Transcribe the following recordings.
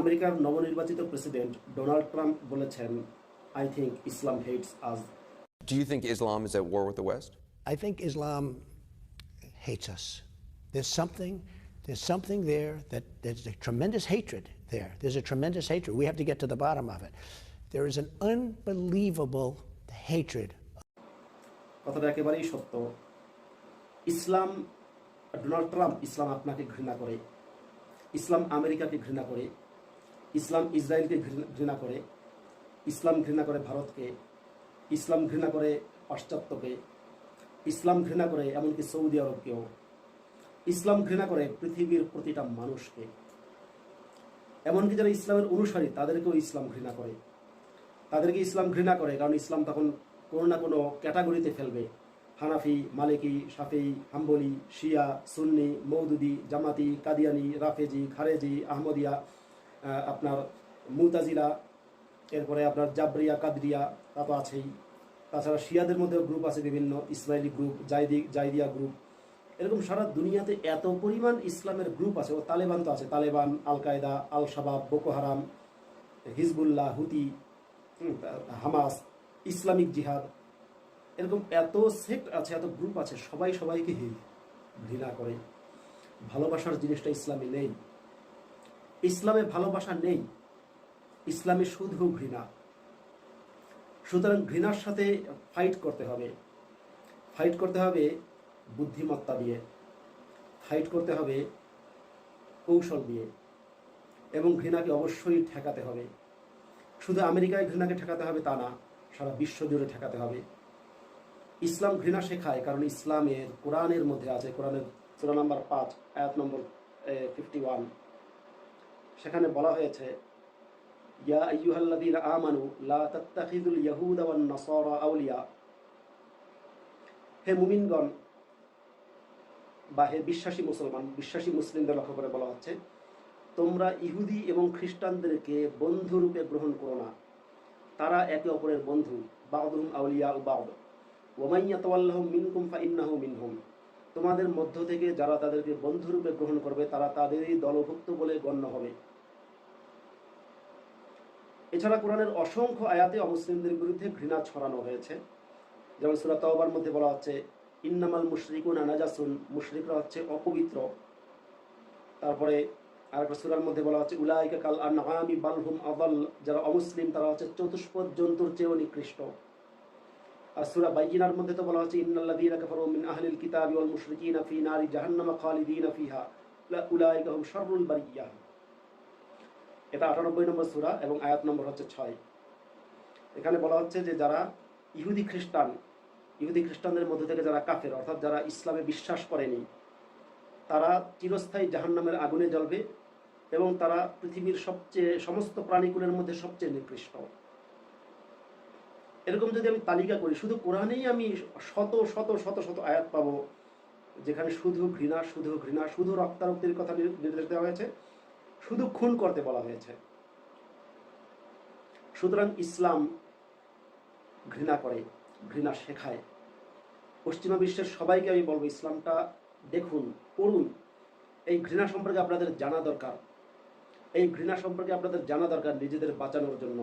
আমেরিকার নবনির্বাচিত president Donald Trump বলেছেন I think Islam hates us Do you think Islam is at war with the West? I think Islam hates us. There's something, there's something there that there's a tremendous hatred there. There's a tremendous hatred. We have to get to the bottom of it. There is an unbelievable hatred কথাটা একেবারেই সত্য ইসলাম Donald Trump ইসলাম আপনাকে ঘৃণা করে ইসলাম আমেরিকাকে ঘৃণা করে ইসলাম ইসরায়েলকে ঘৃণা- করে ইসলাম ঘৃণা করে ভারতকে ইসলাম ঘৃণা করে পাশ্চাত্যকে ইসলাম ঘৃণা করে এমনকি সৌদি আরবকেও ইসলাম ঘৃণা করে পৃথিবীর প্রতিটা মানুষকে। এমনকি যারা ইসলামের অনুসারী তাদেরকেও ইসলাম ঘৃণা করে। তাদেরকে ইসলাম ঘৃণা করে কারণ ইসলাম তখন কোনো না কোনো ক্যাটাগরিতে ফেলবে। হানাফি মালিকি শাফি হাম্বলি শিয়া সুন্নি মৌদুদি জামাতি কাদিয়ানি রাফেজি খারেজি আহমদিয়া আহ, আপনার মুতাজিলা এরপরে আপনার জাবরিয়া কাদরিয়া তা তো আছেই। তাছাড়া শিয়াদের মধ্যেও গ্রুপ আছে বিভিন্ন Ismaili group Zaidi Zaidiyya group এরকম সারা দুনিয়াতে এত পরিমাণ ইসলামের গ্রুপ আছে ও তালেবান তো আছে Taliban Al Qaeda Al Shabaab Boko Haram Hezbollah Houthi হুম, হামাস ইসলামিক জিহাদ। এরকম এত সেক্ট আছে এত গ্রুপ আছে সবাই সবাইকে ঘৃণা করে। ভালোবাসার জিনিসটা ইসলামে নেই। ইসলামে ভালোবাসা নেই, ইসলামে শুধু ঘৃণা। সুতরাং ঘৃণার সাথে ফাইট করতে হবে। ফাইট করতে হবে বুদ্ধিমত্তা দিয়ে ফাইট করতে হবে কৌশল দিয়ে এবং ঘৃণাকে অবশ্যই ঠেকাতে হবে। শুধু আমেরিকায় ঘৃণাকে ঠেকাতে হবে তা না, সারা বিশ্ব জুড়ে ঠেকাতে হবে। ইসলাম ঘৃণা শেখায়, কারণ ইসলামের কোরআনের মধ্যে আছে, কোরআনের সূরা নাম্বার পাঁচ, আয়াত নম্বর ফিফটি ওয়ান সেখানে বলা হয়েছে আমানু আউলিয়া। হে মুমিনগণ বা হে বিশ্বাসী মুসলমান, বিশ্বাসী মুসলিমদের লক্ষ্য করে বলা হচ্ছে, তোমরা ইহুদি এবং খ্রিস্টানদেরকে বন্ধুরূপে গ্রহণ করো না। তারা একে অপরের বন্ধু বাউদুম আউলিয়া বাউদ ওমাইয়াতওয়াল্লাহম মিনকুম ফা ইন্নাহু মিনহুম। তোমাদের মধ্য থেকে যারা তাদেরকে বন্ধুরূপে গ্রহণ করবে, তারা তাদেরই দলভুক্ত বলে গণ্য হবে। এছাড়া কোরআনের অসংখ্য আয়াতে অমুসলিমদের বিরুদ্ধে ঘৃণা ছড়ানো হয়েছে। যেমন সুরা তওবার মধ্যে বলা হচ্ছে, ইন্নামাল মুশরিকুন আনাজাসুন মুশরিকরা হচ্ছে অপবিত্র। তারপরে আরেকটা সুরার মধ্যে বলা হচ্ছে, উলাইকা কাল আনআমি বালহুম আদাল যারা অমুসলিম, তারা হচ্ছে চতুষ্পদ জন্তুর চেয়েও নিকৃষ্ট। আর সুরা বাইয়িনার মধ্যে তো বলা হচ্ছে ইন্নাল্লাযীনা কাফারু আহলিল কিতাবি ওয়াল মুশরিকিনা ফি নারি জাহান্নামা খালিদিনা ফিহা উলা- উলাইকা হুম শাররুল বারিয়াহ এটা আটানব্বই নম্বর সুরা এবং আয়াত নম্বর হচ্ছে ছয়। এখানে বলা হচ্ছে যে যারা ইহুদি খ্রিস্টান, ইহুদি খ্রিস্টানদের মধ্যে থেকে যারা কাফের, অর্থাৎ যারা ইসলামে বিশ্বাস করেনি, তারা চিরস্থায়ী জাহান্নামের আগুনে জ্বলবে এবং তারা পৃথিবীর সবচেয়ে, সমস্ত প্রাণীকুলের মধ্যে সবচেয়ে নিকৃষ্ট। এরকম যদি আমি তালিকা করি, শুধু কোরআনেই আমি শত শত শত শত আয়াত পাবো, যেখানে শুধু ঘৃণা শুধু ঘৃণা, শুধু রক্তারক্তির কথা নির্দেশ দেওয়া হয়েছে শুধু খুন করতে বলা হয়েছে। সুতরাং ইসলাম ঘৃণা করে, ঘৃণা শেখায়। পশ্চিমা বিশ্বের সবাইকে আমি বলব, ইসলামটা দেখুন, পড়ুন। এই ঘৃণা সম্পর্কে আপনাদের জানা দরকার। এই ঘৃণা সম্পর্কে আপনাদের জানা দরকার নিজেদের বাঁচানোর জন্য।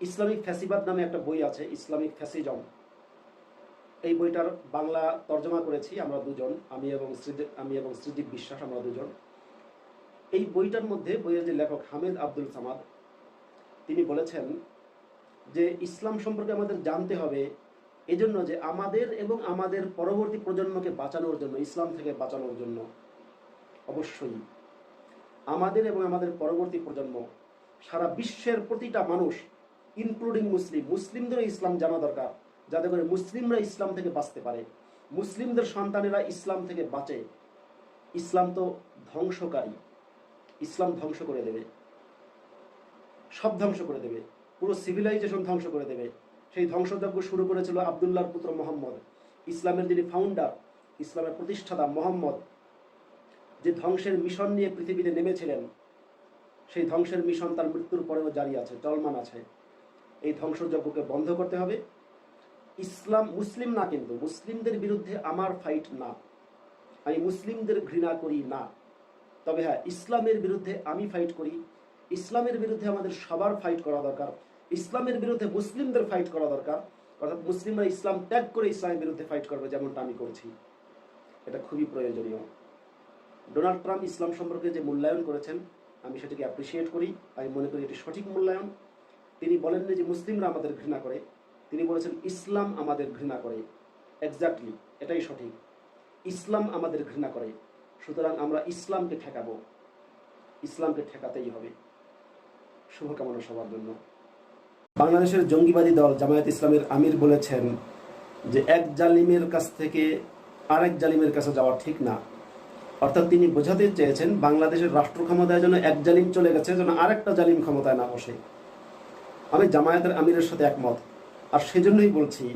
ইসলামিক ফ্যাসিবাদ নামে একটা বই আছে, ইসলামিক ফ্যাসিজম। এই বইটার বাংলা তর্জমা করেছি আমরা দুজন, আমি এবং আমি এবং শ্রীদীপ বিশ্বাস, আমরা দুজন। এই বইটার মধ্যে বইয়ের যে লেখক হামিদ আব্দুল সামাদ, তিনি বলেছেন যে ইসলাম সম্পর্কে আমাদের জানতে হবে এজন্য যে আমাদের এবং আমাদের পরবর্তী প্রজন্মকে বাঁচানোর জন্য, ইসলাম থেকে বাঁচানোর জন্য অবশ্যই আমাদের এবং আমাদের পরবর্তী প্রজন্ম, সারা বিশ্বের প্রতিটা মানুষ ইনক্লুডিং মুসলিম, মুসলিমদেরও ইসলাম জানা দরকার যাতে করে মুসলিমরা ইসলাম থেকে বাঁচতে পারে। মুসলিমদের সন্তানেরা ইসলাম থেকে বাঁচে। ইসলাম তো ধ্বংসকারী। ইসলাম ধ্বংস করে দেবে। সব ধ্বংস করে দেবে। পুরো সিভিলাইজেশন ধ্বংস করে দেবে। সেই ধ্বংসযজ্ঞ শুরু করেছিল আবদুল্লাহর পুত্র মোহাম্মদ। ইসলামের যিনি ফাউন্ডার ইসলামের প্রতিষ্ঠাতা মোহাম্মদ, যে ধ্বংসের মিশন নিয়ে পৃথিবীতে নেমেছিলেন, সেই ধ্বংসের মিশন তার মৃত্যুর পরেও জারি আছে, চলমান আছে। এই ধ্বংসযজ্ঞকে বন্ধ করতে হবে। ইসলাম মুসলিম না কিন্তু, মুসলিমদের বিরুদ্ধে আমার ফাইট না। আমি মুসলিমদের ঘৃণা করি না। তবে হ্যাঁ ইসলামের বিরুদ্ধে আমি ফাইট করি। ইসলামের বিরুদ্ধে আমাদের সবার ফাইট করা দরকার। ইসলামের বিরুদ্ধে মুসলিমদের ফাইট করা দরকার। অর্থাৎ মুসলিমরা ইসলাম ত্যাগ করে ইসলামের বিরুদ্ধে ফাইট করবে যেমনটা আমি করছি। এটা খুবই প্রয়োজনীয়। ডোনাল্ড ট্রাম্প ইসলাম সম্পর্কে যে মূল্যায়ন করেছেন, আমি সেটাকে অ্যাপ্রিসিয়েট করি। আমি মনে করি এটি সঠিক মূল্যায়ন। তিনি বলেননি যে মুসলিমরা আমাদের ঘৃণা করে। তিনি বলেছেন, ইসলাম আমাদের ঘৃণা করে। এক্স্যাক্টলি এটাই সঠিক। ইসলাম আমাদের ঘৃণা করে। সুতরাং আমরা ইসলামকে ঠেকাবো। ইসলামকে ঠেকাতেই হবে। শুভকামনা সবার জন্য। বাংলাদেশের জঙ্গিবাদী দল জামায়াত ইসলামের আমির বলেছেন যে, এক জালিমের কাছ থেকে আরেক জালিমের কাছে যাওয়া ঠিক না। অর্থাৎ তিনি বোঝাতে চেয়েছেন, বাংলাদেশের রাষ্ট্র ক্ষমতায় যেন এক জালিম চলে গেছে, যেন আরেকটা জালিম ক্ষমতায় না বসে। আমি জামায়াতের আমিরের সাথে একমত। আর সেজন্যই বলছি,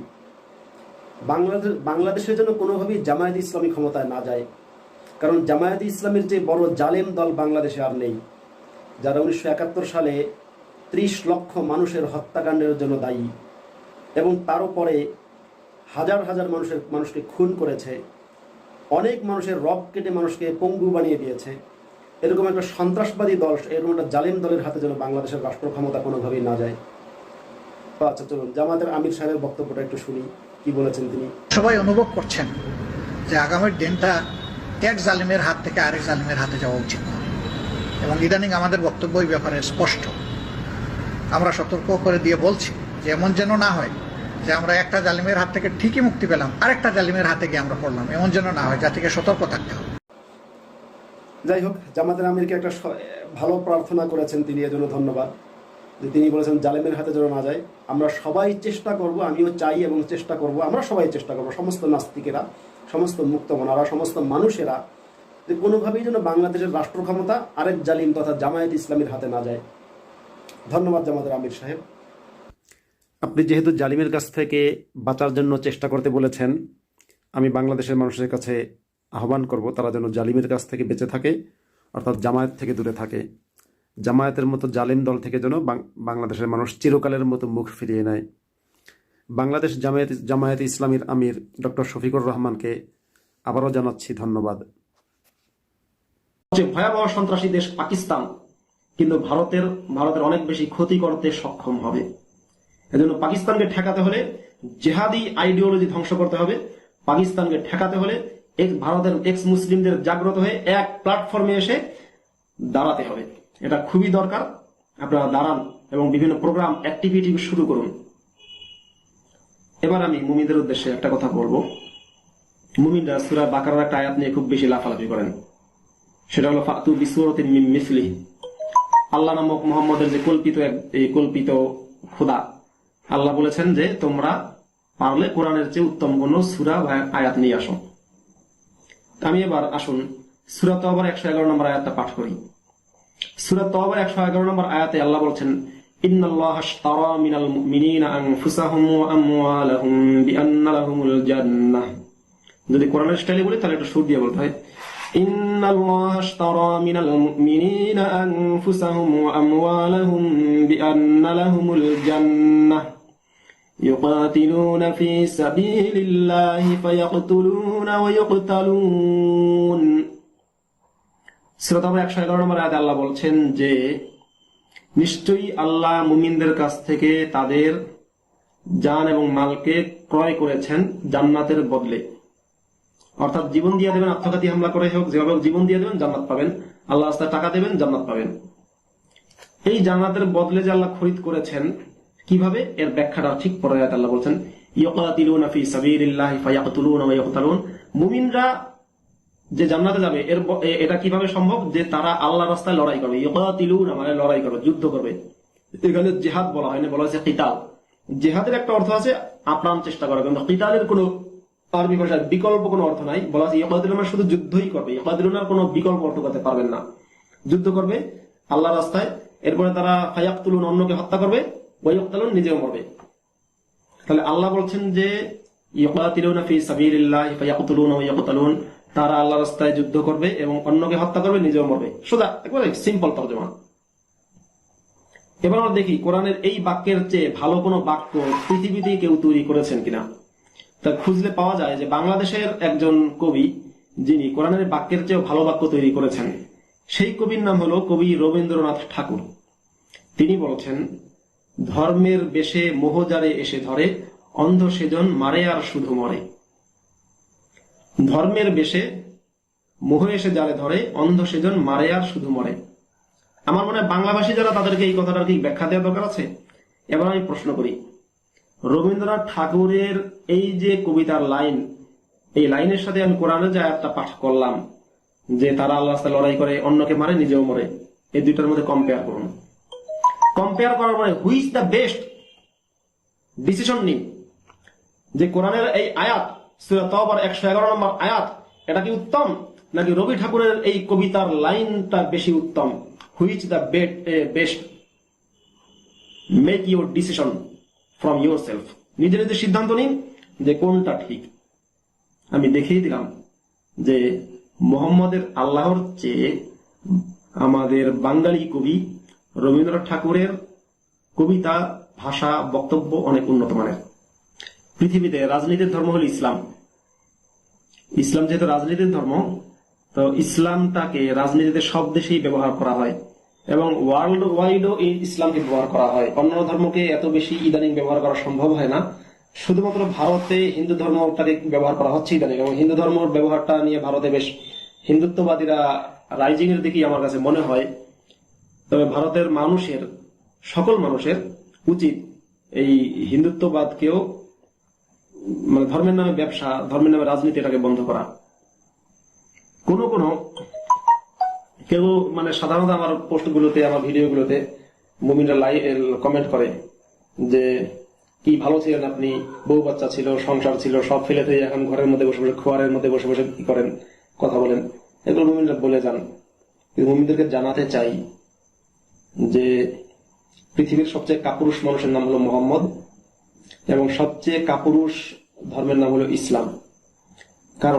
বাংলাদেশ বাংলাদেশের জন্য কোনোভাবেই জামায়াত ইসলামী ক্ষমতায় না যায়। কারণ জামায়াত ইসলামের যে বড় জালেম দল বাংলাদেশে আর নেই, যারা উনিশশো একাত্তর সালে ত্রিশ লক্ষ মানুষের হত্যাকাণ্ডের জন্য দায়ী এবং তারও পরে হাজার হাজার মানুষের, মানুষকে খুন করেছে, অনেক মানুষের রব কেটে মানুষকে পঙ্গু বানিয়ে দিয়েছে। এরকম একটা সন্ত্রাসবাদী দল, এরকম একটা জালিম দলের হাতে যেন বাংলাদেশের রাষ্ট্র ক্ষমতা কোনোভাবেই না যায়। আচ্ছা চলুন জামাতের আমির সাহেবের বক্তব্যটা একটু শুনি, কি বলেছেন তিনি? সবাই অনুভব করছেন যে আগামীর দিনটা এক জালিমের হাত থেকে আরেক জালিমের হাতে যাওয়া উচিত না। এবং ইদানিং আমাদের বক্তব্য এই ব্যাপারে স্পষ্ট। আমরা সতর্ক করে দিয়ে বলছি যে এমন যেন না হয় যে আমরা একটা জালিমের হাত থেকে ঠিকই মুক্তি পেলাম, আরেকটা জালিমের হাতে গিয়ে আমরা পড়লাম। এমন যেন না হয়, যা থেকে সতর্ক থাকতে হবে। যাই হোক জামাতের আমিরকে একটা ভালো প্রার্থনা করেছেন তিনি, এজন্য ধন্যবাদ। যে তিনি বলেছেন, জালেমের হাতে যেন না যায়, আমরা সবাই চেষ্টা করব, আমিও চাই এবং চেষ্টা করব, আমরা সবাই চেষ্টা করব, সমস্ত নাস্তিকেরা। সমস্ত মুক্ত মুক্তমনারা সমস্ত মানুষেরা যে কোনোভাবেই যেন বাংলাদেশের রাষ্ট্র ক্ষমতা আরেক জালিম তথা জামায়াত ইসলামের হাতে না যায়। ধন্যবাদ জামাতের আমির সাহেব। আপনি যেহেতু জালিমের কাছ থেকে বাঁচার জন্য চেষ্টা করতে বলেছেন, আমি বাংলাদেশের মানুষের কাছে আহ্বান করব, তারা যেন জালিমের কাছ থেকে বেঁচে থাকে, অর্থাৎ জামায়াত থেকে দূরে থাকে। জামায়াতের মতো জালিম দল থেকে যেন বাংলাদেশের মানুষ চিরকালের মতো মুখ ফিরিয়ে নেয়। বাংলাদেশ জামায়াত জামায়াত ইসলামীর আমির ডক্টর শফিকুর রহমানকে আবারও জানাচ্ছি ধন্যবাদ। ভয়াবহ সন্ত্রাসী দেশ পাকিস্তান, কিন্তু ভারতের ভারতের অনেক বেশি ক্ষতি করতে সক্ষম হবে। এজন্য পাকিস্তানকে ঠেকাতে হলে জেহাদি আইডিওলজি ধ্বংস করতে হবে। পাকিস্তানকে ঠেকাতে হলে এক ভারতের এক্স মুসলিমদের জাগ্রত হয়ে এক প্ল্যাটফর্মে এসে দাঁড়াতে হবে। এটা খুবই দরকার। আপনারা দাঁড়ান এবং বিভিন্ন প্রোগ্রাম, অ্যাক্টিভিটি শুরু করুন। এবার আমি মুমিনদের উদ্দেশ্যে একটা কথা বলব। মুমিনরা সুরা বাকারার একটা আয়াত নিয়ে খুব বেশি লাফালাফি করেন। সেটা হলো, ফাতু বিসুরতিন মিন মিসলি আল্লাহ নামক মোহাম্মদের যে কল্পিত এক, এই কল্পিত খোদা, আল্লাহ বলেছেন যে, তোমরা পারলে কোরআনের চেয়ে উত্তম কোন সুরা আয়াত নিয়ে আসো। আমি এবার আসুন, সুরা তো আবার একশো এগারো নম্বর আয়াতটা পাঠ করি। সুরা তো আবার একশো এগারো নম্বর আয়াতে আল্লাহ বলছেন إن الله اشترى من المؤمنين أنفسهم وأموالهم بأن لهم الجنة যদি কোরআনের স্টাইলে বলি তাহলে একটু সুর দিয়ে বলতে হয় إن الله اشترى من المؤمنين أنفسهم وأموالهم بأن لهم الجنة يقاتلون في سبيل الله فيقتلون ويقتلون শ্রোতা একশো এগারো নম্বর আয়াতে আল্লাহ বলছেন যে নিশ্চয়ই আল্লাহ মুমিনদের কাছ থেকে তাদের জান এবং মালকে ক্রয় করেছেন জান্নাতের বদলে। অর্থাৎ জীবন দিয়ে দেবেন, আত্মঘাতী হামলা করে হোক, যেভাবে জীবন দিয়ে দেবেন, জান্নাত পাবেন। আল্লাহ রাস্তায় টাকা দেবেন, জান্নাত পাবেন। এই জান্নাতের বদলে যে আল্লাহ খরিদ করেছেন, কীভাবে? এর ব্যাখ্যাটা ঠিক পরে আল্লাহ বলছেন ইয়াকাতিলুনা ফি সাবিলিল্লাহি ফায়াকতুলুনা ওয়া ইয়াকতালুন মুমিনরা যে জান্নাতে যাবে, এর এটা কীভাবে সম্ভব? যে তারা আল্লাহ রাস্তায় লড়াই করবে। মানে লড়াই করবে, যুদ্ধ করবে। এখানে জিহাদ বলা হয়নি বলা হয়েছে কিতাল। জেহাদের একটা অর্থ আছে আপ্রাণ চেষ্টা করা। কিন্তু কিতালের কোনো আরবি ভাষার বিকল্প কোনো অর্থ নাই। বলা আছে শুধু যুদ্ধই করবে। ইকাদিলুনার কোনো বিকল্প অর্থ করতে পারবেন না। যুদ্ধ করবে আল্লাহ রাস্তায়। এরপরে তারা ফায়াক্তুলুন, অন্যকে হত্যা করবে ওয়াইক্তালুন নিজেও মরবে। তাহলে আল্লাহ বলছেন যে ইকাতিলুনা ফি সাবিলিল্লাহি ফায়াকতুলুন ওয়া ইয়াকতালুন তারা আল্লাহ রাস্তায় যুদ্ধ করবে এবং অন্যকে হত্যা করবে, নিজেও মরবে। সোজা, একবারে সিম্পল তর্জমা। এবার আমরা দেখি, কোরআনের এই বাক্যের চেয়ে ভালো কোনো বাক্য পৃথিবীতে কেউ তৈরি করেছেন কিনা। তা খুঁজলে পাওয়া যায় যে বাংলাদেশের একজন কবি, যিনি কোরআনের বাক্যের চেয়েও ভালো বাক্য তৈরি করেছেন, সেই কবির নাম হলো কবি রবীন্দ্রনাথ ঠাকুর। তিনি বলছেন, ধর্মের বেশে মোহজারে এসে ধরে, অন্ধ সেজন মারে আর শুধু মরে। ধর্মের বেশে মোহ এসে জালে ধরে, অন্ধ সেজন মারে আর শুধু মরে। আমার মনে হয় বাংলাভাষী যারা তাদেরকে এই কথাটার কি ব্যাখ্যা দেওয়া দরকার আছে, এবার আমি প্রশ্ন করি। রবীন্দ্রনাথ ঠাকুরের এই যে কবিতার লাইন, এই লাইনের সাথে আমি কোরআনের যে আয়াতটা পাঠ করলাম, যে তারা আল্লাহ লড়াই করে, অন্যকে মারে, নিজেও মরে, এই দুইটার মধ্যে কম্পেয়ার করুন। কম্পেয়ার করার পরে হুইজ দ্য বেস্ট ডিসিশন নিন। যে কোরআনের এই আয়াত সূরা তওবার একশো এগারো নম্বর আয়াত, এটা কি উত্তম? নাকি রবি ঠাকুরের এই কবিতার লাইনটা বেশি উত্তম? Which the best make your decision from yourself নিজে নিজে সিদ্ধান্ত নিন যে কোনটা ঠিক। আমি দেখিয়ে দিলাম যে মোহাম্মদের আল্লাহর চেয়ে আমাদের বাঙালি কবি রবীন্দ্রনাথ ঠাকুরের কবিতা, ভাষা, বক্তব্য অনেক উন্নত মানের। পৃথিবীতে রাজনীতির ধর্ম হল ইসলাম। ইসলাম যেহেতু রাজনীতির ধর্ম, তো ইসলামটাকে রাজনীতিতে সব দেশেই ব্যবহার করা হয় এবং ওয়ার্ল্ড ওয়াইডও এই ইসলামকে ব্যবহার করা হয়। অন্য ধর্মকে এত বেশি ইদানিং ব্যবহার করা সম্ভব হয় না। শুধুমাত্র ভারতে হিন্দু ধর্মটাকে ব্যবহার করা হচ্ছে ইদানিং এবং হিন্দু ধর্মের ব্যবহারটা নিয়ে ভারতে বেশ হিন্দুত্ববাদীরা রাইজিং এর দিকেই আমার কাছে মনে হয়। তবে ভারতের মানুষের, সকল মানুষের উচিত এই হিন্দুত্ববাদকেও মানে ধর্মের নামে ব্যবসা, ধর্মের নামে রাজনীতি এটাকে বন্ধ করা। কোন কোন, কেউ মানে সাধারণত আমার পোস্টগুলোতে, আমার ভিডিওগুলোতে মুমিনরা লাই কমেন্ট করে যে, কি ভালো ছিলেন আপনি? বউ বাচ্চা ছিল, সংসার ছিল, সব ফেলে দিয়ে এখন ঘরের মধ্যে বসে বসে, খোয়ারের মধ্যে বসে বসে কি করেন? কথা বলেন। এগুলো মুমিনরা বলে যান। মুমিনদেরকে জানাতে চাই যে, পৃথিবীর সবচেয়ে কাপুরুষ মানুষের নাম হলো মোহাম্মদ। এবং সবচেয়ে কাপুরুষ ধর্মের নাম হলো ইসলাম।